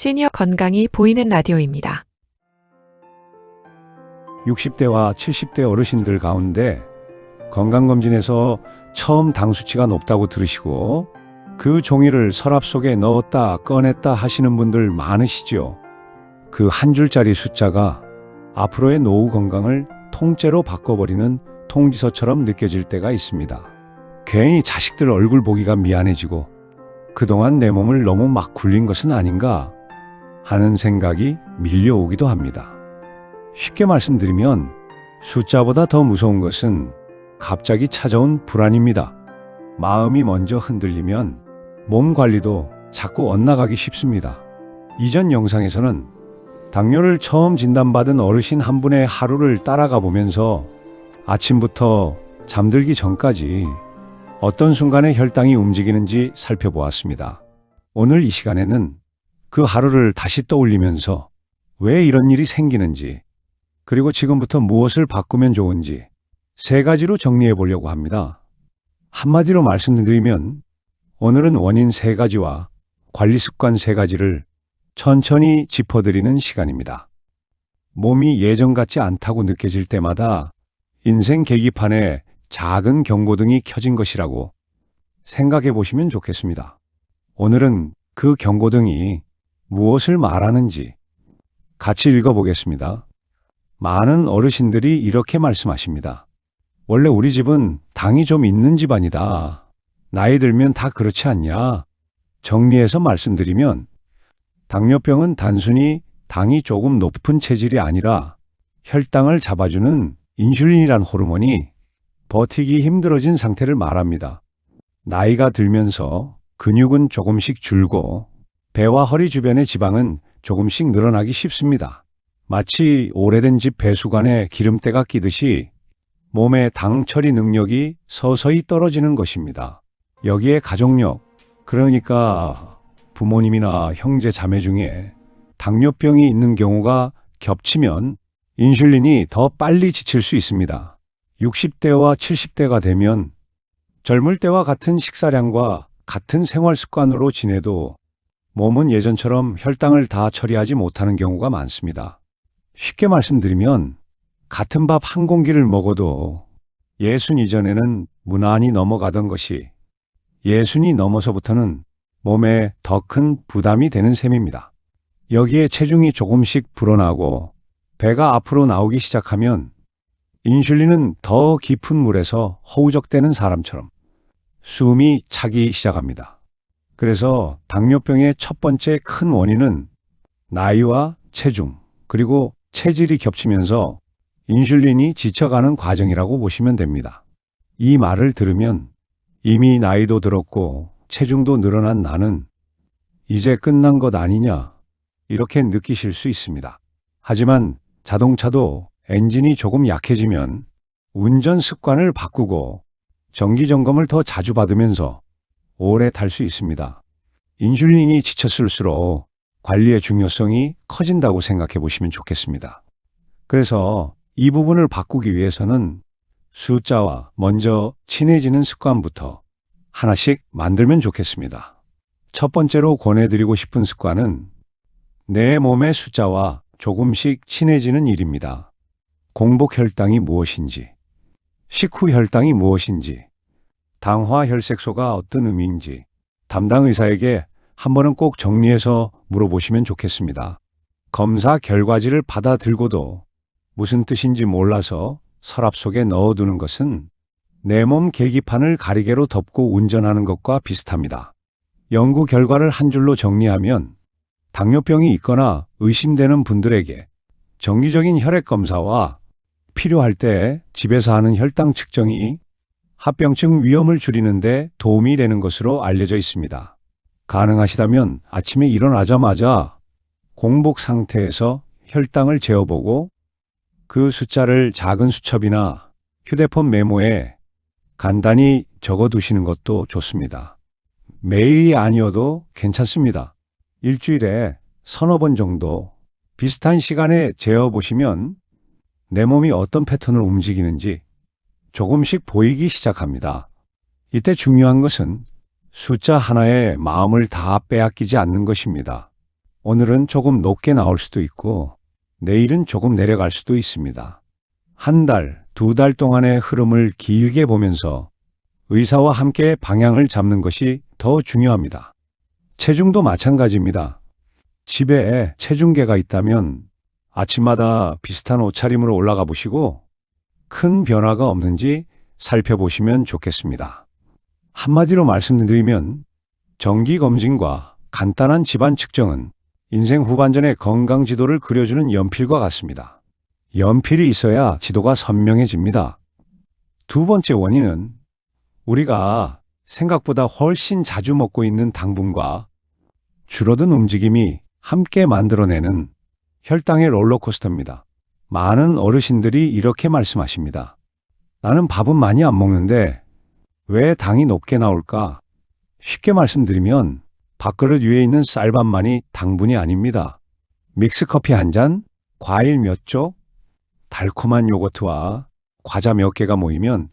시니어 건강이 보이는 라디오입니다. 60대와 70대 어르신들 가운데 건강검진에서 처음 당 수치가 높다고 들으시고 그 종이를 서랍 속에 넣었다 꺼냈다 하시는 분들 많으시죠. 그 한 줄짜리 숫자가 앞으로의 노후 건강을 통째로 바꿔버리는 통지서처럼 느껴질 때가 있습니다. 괜히 자식들 얼굴 보기가 미안해지고 그동안 내 몸을 너무 막 굴린 것은 아닌가 하는 생각이 밀려오기도 합니다. 쉽게 말씀드리면 숫자보다 더 무서운 것은 갑자기 찾아온 불안입니다. 마음이 먼저 흔들리면 몸 관리도 자꾸 엇나가기 쉽습니다. 이전 영상에서는 당뇨를 처음 진단받은 어르신 한 분의 하루를 따라가 보면서 아침부터 잠들기 전까지 어떤 순간에 혈당이 움직이는지 살펴보았습니다. 오늘 이 시간에는 그 하루를 다시 떠올리면서 왜 이런 일이 생기는지 그리고 지금부터 무엇을 바꾸면 좋은지 세 가지로 정리해 보려고 합니다. 한마디로 말씀드리면 오늘은 원인 세 가지와 관리 습관 세 가지를 천천히 짚어드리는 시간입니다. 몸이 예전 같지 않다고 느껴질 때마다 인생 계기판에 작은 경고등이 켜진 것이라고 생각해 보시면 좋겠습니다. 오늘은 그 경고등이 무엇을 말하는지 같이 읽어보겠습니다. 많은 어르신들이 이렇게 말씀하십니다. 원래 우리 집은 당이 좀 있는 집안이다. 나이 들면 다 그렇지 않냐? 정리해서 말씀드리면 당뇨병은 단순히 당이 조금 높은 체질이 아니라 혈당을 잡아주는 인슐린이란 호르몬이 버티기 힘들어진 상태를 말합니다. 나이가 들면서 근육은 조금씩 줄고 배와 허리 주변의 지방은 조금씩 늘어나기 쉽습니다. 마치 오래된 집 배수관에 기름때가 끼듯이 몸의 당 처리 능력이 서서히 떨어지는 것입니다. 여기에 가족력, 그러니까 부모님이나 형제 자매 중에 당뇨병이 있는 경우가 겹치면 인슐린이 더 빨리 지칠 수 있습니다. 60대와 70대가 되면 젊을 때와 같은 식사량과 같은 생활 습관으로 지내도 몸은 예전처럼 혈당을 다 처리하지 못하는 경우가 많습니다. 쉽게 말씀드리면 같은 밥 한 공기를 먹어도 예순 이전에는 무난히 넘어가던 것이 예순이 넘어서부터는 몸에 더 큰 부담이 되는 셈입니다. 여기에 체중이 조금씩 불어나고 배가 앞으로 나오기 시작하면 인슐린은 더 깊은 물에서 허우적대는 사람처럼 숨이 차기 시작합니다. 그래서 당뇨병의 첫 번째 큰 원인은 나이와 체중, 그리고 체질이 겹치면서 인슐린이 지쳐가는 과정이라고 보시면 됩니다. 이 말을 들으면 이미 나이도 들었고 체중도 늘어난 나는 이제 끝난 것 아니냐 이렇게 느끼실 수 있습니다. 하지만 자동차도 엔진이 조금 약해지면 운전 습관을 바꾸고 정기 점검을 더 자주 받으면서 오래 탈수 있습니다. 인슐린이 지쳤을수록 관리의 중요성이 커진다고 생각해 보시면 좋겠습니다. 그래서 이 부분을 바꾸기 위해서는 숫자와 먼저 친해지는 습관부터 하나씩 만들면 좋겠습니다. 첫 번째로 권해드리고 싶은 습관은 내 몸의 숫자와 조금씩 친해지는 일입니다. 공복 혈당이 무엇인지, 식후 혈당이 무엇인지, 당화 혈색소가 어떤 의미인지 담당 의사에게 한 번은 꼭 정리해서 물어보시면 좋겠습니다. 검사 결과지를 받아 들고도 무슨 뜻인지 몰라서 서랍 속에 넣어두는 것은 내 몸 계기판을 가리개로 덮고 운전하는 것과 비슷합니다. 연구 결과를 한 줄로 정리하면 당뇨병이 있거나 의심되는 분들에게 정기적인 혈액 검사와 필요할 때 집에서 하는 혈당 측정이 합병증 위험을 줄이는데 도움이 되는 것으로 알려져 있습니다. 가능하시다면 아침에 일어나자마자 공복 상태에서 혈당을 재어보고 그 숫자를 작은 수첩이나 휴대폰 메모에 간단히 적어 두시는 것도 좋습니다. 매일이 아니어도 괜찮습니다. 일주일에 서너 번 정도 비슷한 시간에 재어 보시면 내 몸이 어떤 패턴을 움직이는지 조금씩 보이기 시작합니다. 이때 중요한 것은 숫자 하나에 마음을 다 빼앗기지 않는 것입니다. 오늘은 조금 높게 나올 수도 있고 내일은 조금 내려갈 수도 있습니다. 한 달, 두 달 동안의 흐름을 길게 보면서 의사와 함께 방향을 잡는 것이 더 중요합니다. 체중도 마찬가지입니다. 집에 체중계가 있다면 아침마다 비슷한 옷차림으로 올라가 보시고 큰 변화가 없는지 살펴보시면 좋겠습니다. 한마디로 말씀드리면 정기 검진과 간단한 집안 측정은 인생 후반전의 건강 지도를 그려주는 연필과 같습니다. 연필이 있어야 지도가 선명해집니다. 두 번째 원인은 우리가 생각보다 훨씬 자주 먹고 있는 당분과 줄어든 움직임이 함께 만들어내는 혈당의 롤러코스터입니다. 많은 어르신들이 이렇게 말씀하십니다. 나는 밥은 많이 안 먹는데 왜 당이 높게 나올까? 쉽게 말씀드리면 밥그릇 위에 있는 쌀밥만이 당분이 아닙니다. 믹스커피 한 잔, 과일 몇 쪽, 달콤한 요거트와 과자 몇 개가 모이면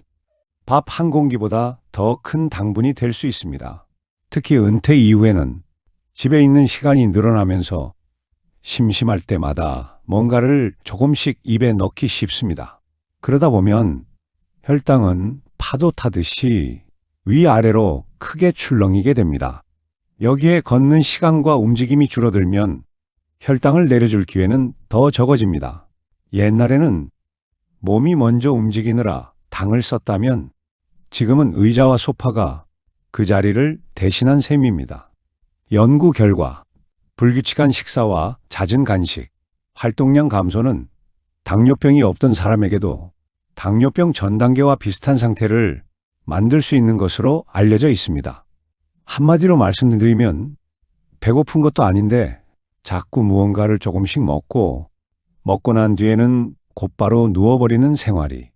밥 한 공기보다 더 큰 당분이 될 수 있습니다. 특히 은퇴 이후에는 집에 있는 시간이 늘어나면서 심심할 때마다 뭔가를 조금씩 입에 넣기 쉽습니다. 그러다 보면 혈당은 파도 타듯이 위아래로 크게 출렁이게 됩니다. 여기에 걷는 시간과 움직임이 줄어들면 혈당을 내려줄 기회는 더 적어집니다. 옛날에는 몸이 먼저 움직이느라 당을 썼다면 지금은 의자와 소파가 그 자리를 대신한 셈입니다. 연구 결과 불규칙한 식사와 잦은 간식, 활동량 감소는 당뇨병이 없던 사람에게도 당뇨병 전 단계와 비슷한 상태를 만들 수 있는 것으로 알려져 있습니다. 한마디로 말씀드리면 배고픈 것도 아닌데 자꾸 무언가를 조금씩 먹고 먹고 난 뒤에는 곧바로 누워버리는 생활이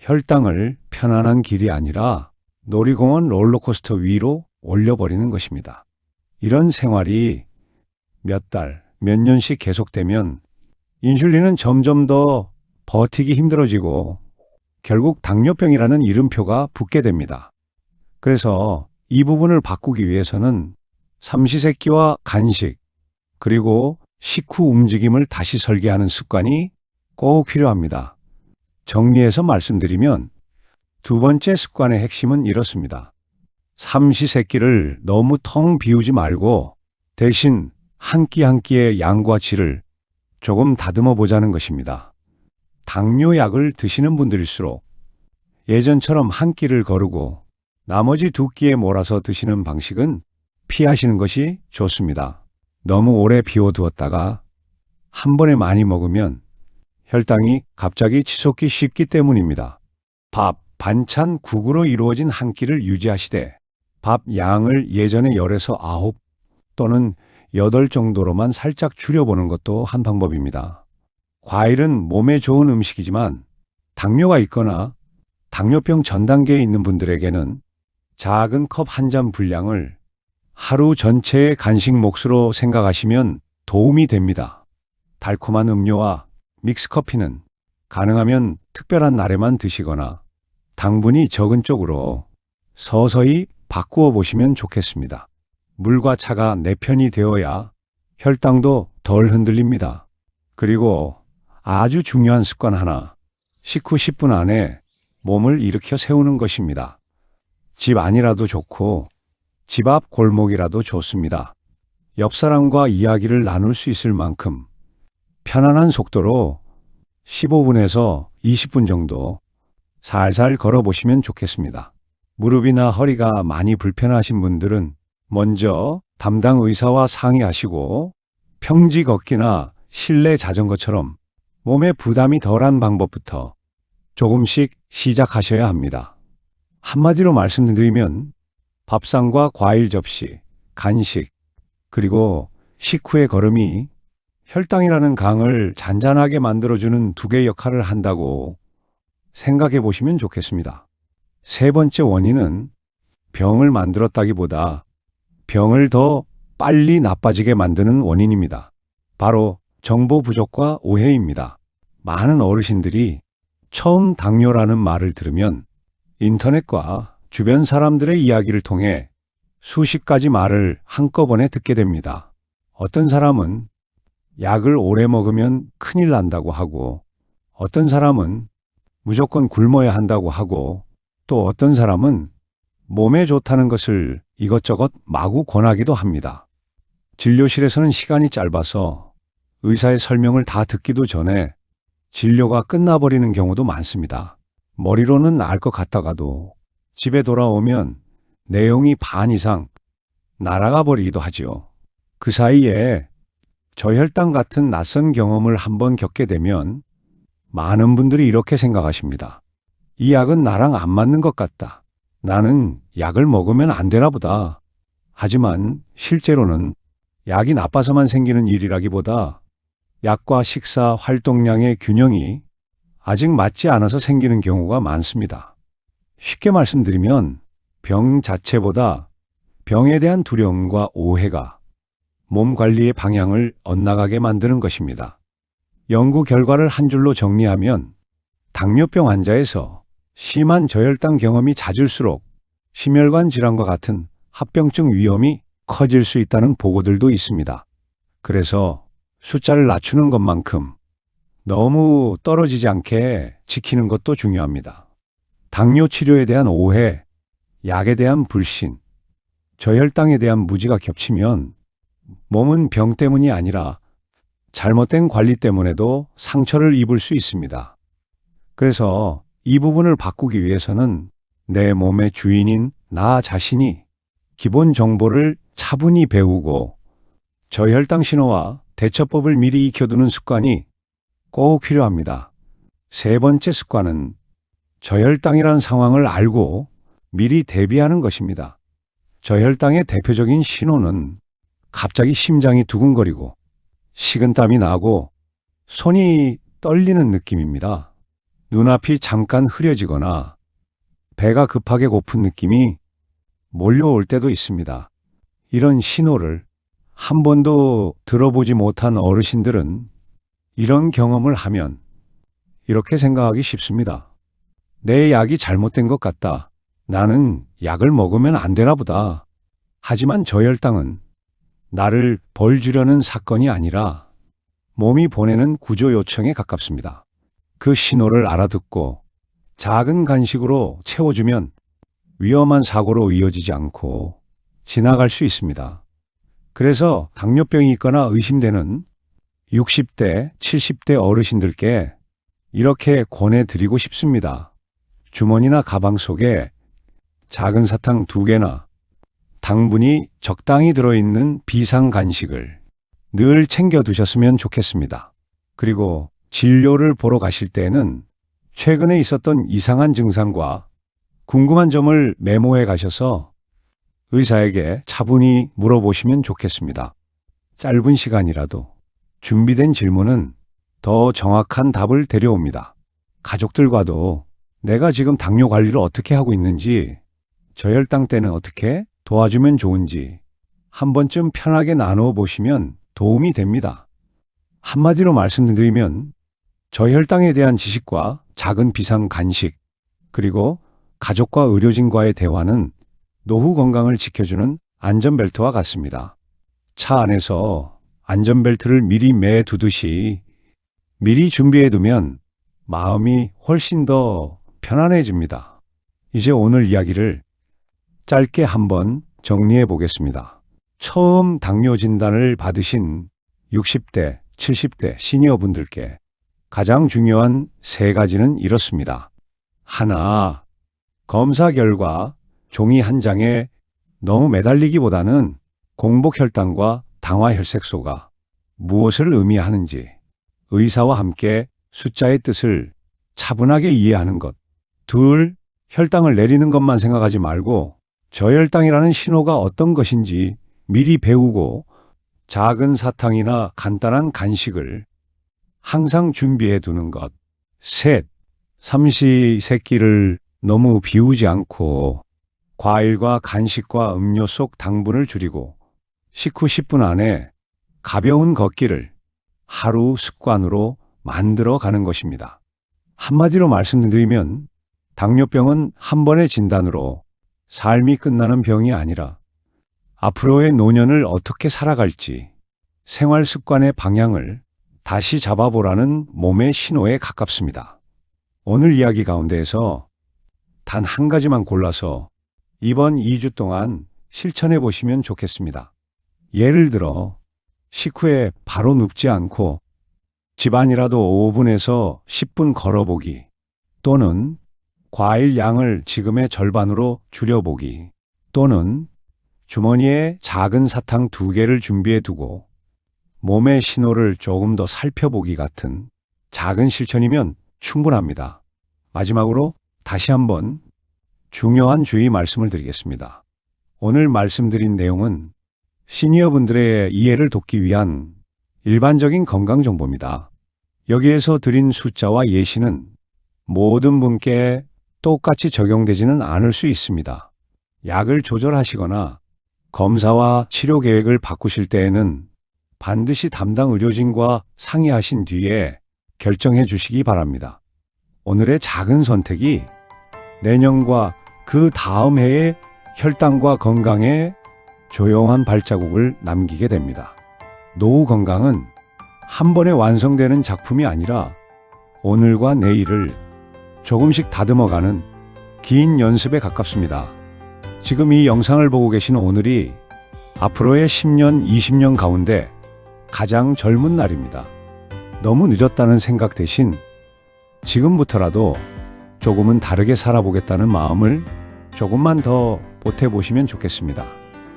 혈당을 편안한 길이 아니라 놀이공원 롤러코스터 위로 올려버리는 것입니다. 이런 생활이 몇 달, 몇 년씩 계속되면 인슐린은 점점 더 버티기 힘들어지고 결국 당뇨병이라는 이름표가 붙게 됩니다. 그래서 이 부분을 바꾸기 위해서는 삼시세끼와 간식, 그리고 식후 움직임을 다시 설계하는 습관이 꼭 필요합니다. 정리해서 말씀드리면 두 번째 습관의 핵심은 이렇습니다. 삼시세끼를 너무 텅 비우지 말고 대신 한 끼 한 끼의 양과 질을 조금 다듬어 보자는 것입니다. 당뇨약을 드시는 분들일수록 예전처럼 한 끼를 거르고 나머지 두 끼에 몰아서 드시는 방식은 피하시는 것이 좋습니다. 너무 오래 비워두었다가 한 번에 많이 먹으면 혈당이 갑자기 치솟기 쉽기 때문입니다. 밥, 반찬, 국으로 이루어진 한 끼를 유지하시되 밥 양을 예전의 열에서 아홉 또는 여덟 정도로만 살짝 줄여보는 것도 한 방법입니다. 과일은 몸에 좋은 음식이지만 당뇨가 있거나 당뇨병 전 단계에 있는 분들에게는 작은 컵 한 잔 분량을 하루 전체의 간식 몫으로 생각하시면 도움이 됩니다. 달콤한 음료와 믹스커피는 가능하면 특별한 날에만 드시거나 당분이 적은 쪽으로 서서히 바꾸어 보시면 좋겠습니다. 물과 차가 내 편이 되어야 혈당도 덜 흔들립니다. 그리고 아주 중요한 습관 하나, 식후 10분 안에 몸을 일으켜 세우는 것입니다. 집 안이라도 좋고 집 앞 골목이라도 좋습니다. 옆 사람과 이야기를 나눌 수 있을 만큼 편안한 속도로 15분에서 20분 정도 살살 걸어 보시면 좋겠습니다. 무릎이나 허리가 많이 불편하신 분들은 먼저 담당 의사와 상의하시고 평지 걷기나 실내 자전거처럼 몸에 부담이 덜한 방법부터 조금씩 시작하셔야 합니다. 한마디로 말씀드리면 밥상과 과일 접시, 간식, 그리고 식후의 걸음이 혈당이라는 강을 잔잔하게 만들어주는 두 개의 역할을 한다고 생각해 보시면 좋겠습니다. 세 번째 원인은 병을 만들었다기보다 병을 더 빨리 나빠지게 만드는 원인입니다. 바로 정보 부족과 오해입니다. 많은 어르신들이 처음 당뇨라는 말을 들으면 인터넷과 주변 사람들의 이야기를 통해 수십 가지 말을 한꺼번에 듣게 됩니다. 어떤 사람은 약을 오래 먹으면 큰일 난다고 하고, 어떤 사람은 무조건 굶어야 한다고 하고, 또 어떤 사람은 몸에 좋다는 것을 이것저것 마구 권하기도 합니다. 진료실에서는 시간이 짧아서 의사의 설명을 다 듣기도 전에 진료가 끝나버리는 경우도 많습니다. 머리로는 알 것 같다가도 집에 돌아오면 내용이 반 이상 날아가 버리기도 하지요. 그 사이에 저혈당 같은 낯선 경험을 한번 겪게 되면 많은 분들이 이렇게 생각하십니다. 이 약은 나랑 안 맞는 것 같다. 나는 약을 먹으면 안 되나 보다. 하지만 실제로는 약이 나빠서만 생기는 일이라기보다 약과 식사 활동량의 균형이 아직 맞지 않아서 생기는 경우가 많습니다. 쉽게 말씀드리면 병 자체보다 병에 대한 두려움과 오해가 몸 관리의 방향을 엇나가게 만드는 것입니다. 연구 결과를 한 줄로 정리하면 당뇨병 환자에서 심한 저혈당 경험이 잦을수록 심혈관 질환과 같은 합병증 위험이 커질 수 있다는 보고들도 있습니다. 그래서 숫자를 낮추는 것만큼 너무 떨어지지 않게 지키는 것도 중요합니다. 당뇨 치료에 대한 오해, 약에 대한 불신, 저혈당에 대한 무지가 겹치면 몸은 병 때문이 아니라 잘못된 관리 때문에도 상처를 입을 수 있습니다. 그래서 이 부분을 바꾸기 위해서는 내 몸의 주인인 나 자신이 기본 정보를 차분히 배우고 저혈당 신호와 대처법을 미리 익혀두는 습관이 꼭 필요합니다. 세 번째 습관은 저혈당이란 상황을 알고 미리 대비하는 것입니다. 저혈당의 대표적인 신호는 갑자기 심장이 두근거리고 식은땀이 나고 손이 떨리는 느낌입니다. 눈앞이 잠깐 흐려지거나 배가 급하게 고픈 느낌이 몰려올 때도 있습니다. 이런 신호를 한 번도 들어보지 못한 어르신들은 이런 경험을 하면 이렇게 생각하기 쉽습니다. 내 약이 잘못된 것 같다. 나는 약을 먹으면 안 되나 보다. 하지만 저혈당은 나를 벌 주려는 사건이 아니라 몸이 보내는 구조 요청에 가깝습니다. 그 신호를 알아듣고 작은 간식으로 채워주면 위험한 사고로 이어지지 않고 지나갈 수 있습니다. 그래서 당뇨병이 있거나 의심되는 60대, 70대 어르신들께 이렇게 권해드리고 싶습니다. 주머니나 가방 속에 작은 사탕 두 개나 당분이 적당히 들어있는 비상 간식을 늘 챙겨 두셨으면 좋겠습니다. 그리고 진료를 보러 가실 때에는 최근에 있었던 이상한 증상과 궁금한 점을 메모해 가셔서 의사에게 차분히 물어보시면 좋겠습니다. 짧은 시간이라도 준비된 질문은 더 정확한 답을 데려옵니다. 가족들과도 내가 지금 당뇨 관리를 어떻게 하고 있는지, 저혈당 때는 어떻게 도와주면 좋은지 한 번쯤 편하게 나누어 보시면 도움이 됩니다. 한마디로 말씀드리면 저혈당에 대한 지식과 작은 비상 간식, 그리고 가족과 의료진과의 대화는 노후 건강을 지켜주는 안전벨트와 같습니다. 차 안에서 안전벨트를 미리 매 두듯이 미리 준비해 두면 마음이 훨씬 더 편안해집니다. 이제 오늘 이야기를 짧게 한번 정리해 보겠습니다. 처음 당뇨 진단을 받으신 60대, 70대 시니어분들께 가장 중요한 세 가지는 이렇습니다. 하나, 검사 결과 종이 한 장에 너무 매달리기보다는 공복 혈당과 당화 혈색소가 무엇을 의미하는지 의사와 함께 숫자의 뜻을 차분하게 이해하는 것. 둘, 혈당을 내리는 것만 생각하지 말고 저혈당이라는 신호가 어떤 것인지 미리 배우고 작은 사탕이나 간단한 간식을 항상 준비해 두는 것. 셋, 삼시 세끼를 너무 비우지 않고 과일과 간식과 음료 속 당분을 줄이고 식후 10분 안에 가벼운 걷기를 하루 습관으로 만들어 가는 것입니다. 한마디로 말씀드리면 당뇨병은 한 번의 진단으로 삶이 끝나는 병이 아니라 앞으로의 노년을 어떻게 살아갈지 생활 습관의 방향을 다시 잡아보라는 몸의 신호에 가깝습니다. 오늘 이야기 가운데에서 단 한 가지만 골라서 이번 2주 동안 실천해 보시면 좋겠습니다. 예를 들어, 식후에 바로 눕지 않고 집안이라도 5분에서 10분 걸어보기 또는 과일 양을 지금의 절반으로 줄여보기 또는 주머니에 작은 사탕 두 개를 준비해 두고 몸의 신호를 조금 더 살펴보기 같은 작은 실천이면 충분합니다. 마지막으로 다시 한번 중요한 주의 말씀을 드리겠습니다. 오늘 말씀드린 내용은 시니어분들의 이해를 돕기 위한 일반적인 건강 정보입니다. 여기에서 드린 숫자와 예시는 모든 분께 똑같이 적용되지는 않을 수 있습니다. 약을 조절하시거나 검사와 치료 계획을 바꾸실 때에는 반드시 담당 의료진과 상의하신 뒤에 결정해 주시기 바랍니다. 오늘의 작은 선택이 내년과 그 다음 해의 혈당과 건강에 조용한 발자국을 남기게 됩니다. 노후 건강은 한 번에 완성되는 작품이 아니라 오늘과 내일을 조금씩 다듬어가는 긴 연습에 가깝습니다. 지금 이 영상을 보고 계신 오늘이 앞으로의 10년, 20년 가운데 가장 젊은 날입니다. 너무 늦었다는 생각 대신 지금부터라도 조금은 다르게 살아보겠다는 마음을 조금만 더 보태보시면 좋겠습니다.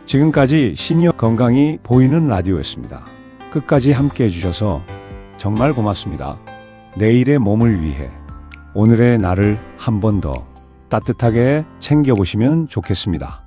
지금까지 시니어 건강이 보이는 라디오였습니다. 끝까지 함께 해주셔서 정말 고맙습니다. 내일의 몸을 위해 오늘의 나를 한 번 더 따뜻하게 챙겨보시면 좋겠습니다.